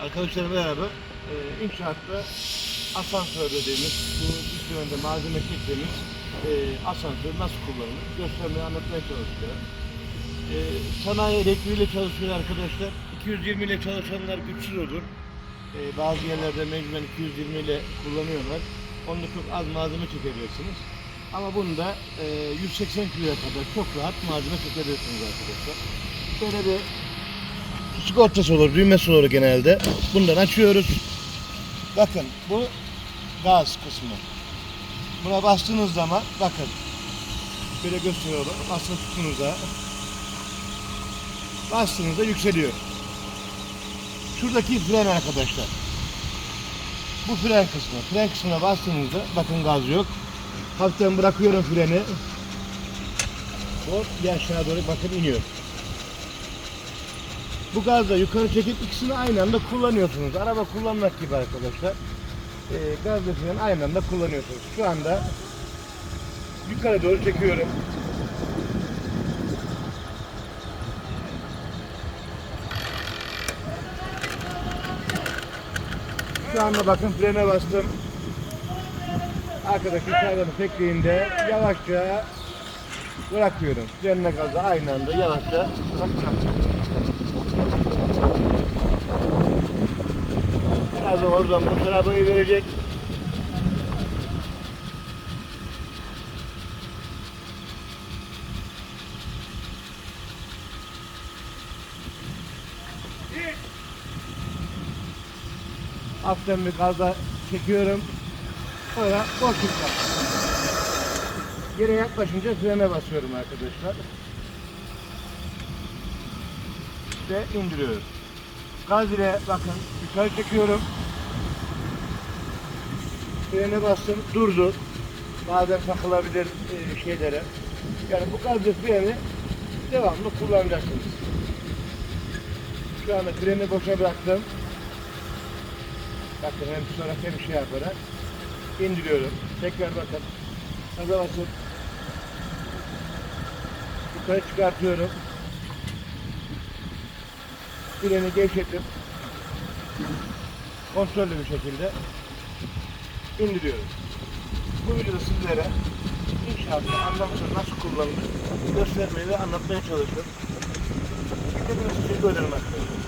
Arkadaşlarım beraber e, inşaatta asansör dediğimiz, bu üstünde malzeme çektiğimiz e, asansör nasıl kullanılır göstermeyi anlatmaya çalışacağım. E, sanayi elektriğiyle çalışıyor arkadaşlar. 220 ile çalışanlar güçsüz olur. E, bazı yerlerde mecburen 220 ile kullanıyorlar. Onda çok az malzeme çekebilirsiniz. Ama bunda e, 180 kiloya kadar çok rahat malzeme çekebilirsiniz arkadaşlar. Böyle bir sigortası olur, düğmesi olur genelde. Bundan açıyoruz. Bakın bu gaz kısmı. Buna bastığınız zaman bakın. Böyle gösteriyorum. Basın tutunuza. Bastığınızda yükseliyor. Şuradaki fren arkadaşlar. Bu fren kısmı. Fren kısmına bastığınızda bakın gaz yok. Hafiften bırakıyorum freni. Hop bir aşağı doğru bakın iniyor. Bu gazla yukarı çekip ikisini aynı anda kullanıyorsunuz. Araba kullanmak gibi arkadaşlar. Ee, gaz ve fren aynı anda kullanıyorsunuz. Şu anda yukarı doğru çekiyorum. Şu anda bakın frene bastım. Arkadaki kaydanı tekliğinde yavaşça bırakıyorum. Frenle gazı aynı anda yavaşça bırakacağım. Oradan bu tarafa verecek. Hafiften bir gazla çekiyorum. Sonra boşlukta. Yere yaklaşınca frene basıyorum arkadaşlar. Ve indiriyorum. Gaz ile bakın yukarı çekiyorum. Frene bastım durdu. Bazen takılabilir e, şeylere. Yani bu ve freni devamlı kullanacaksınız. Şu anda freni boşa bıraktım. Bakın hem sonra hem şey yaparak indiriyorum. Tekrar bakın. Gaza basıp yukarı çıkartıyorum. Freni gevşetip kontrollü bir şekilde indiriyorum. Bu videoda sizlere inşallah anlamsız nasıl kullanılır göstermeyi ve anlatmaya çalışıyorum. Bir de görelim arkadaşlar.